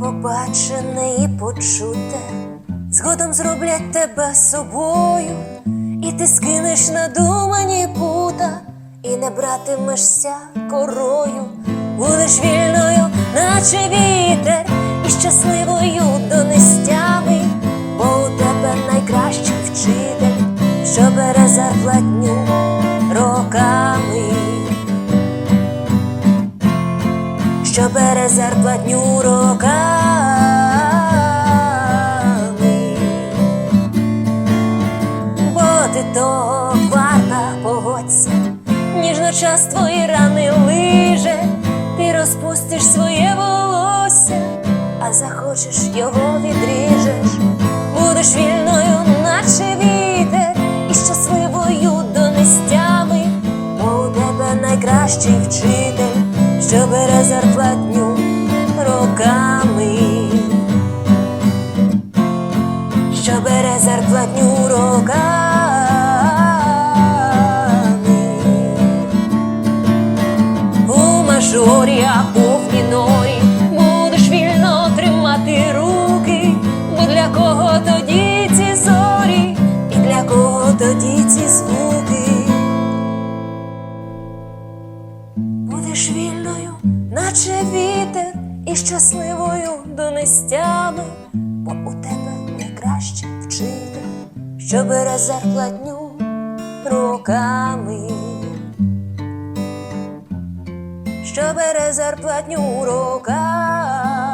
побачене і почуте, згодом зроблять тебе собою, і ти скинеш надумані пута, і не братимешся корою, будеш вільною, наче вітер, і щасливою до нестями, бо у тебе найкращий вчитель, що бере зарплатню що бере зарплатню роками. Бо ти того варта погодься, ніжно час твої рани лиже, ти розпустиш своє волосся, а захочеш його відріжеш, будеш вільною, наче вітер, і щасливою до нестями, бо у тебе найкращий вчитель, що бере зарплатню роками, що бере зарплатню роками. У мажорі або в мінорі будеш вільно тримати руки, бо для кого тоді ці зорі, і для кого тоді ці звуки. Будеш вільною, наче вітер, і щасливою до нестями, бо у тебе найкраще вчитель, що бере зарплатню роками, що бере зарплатню роками.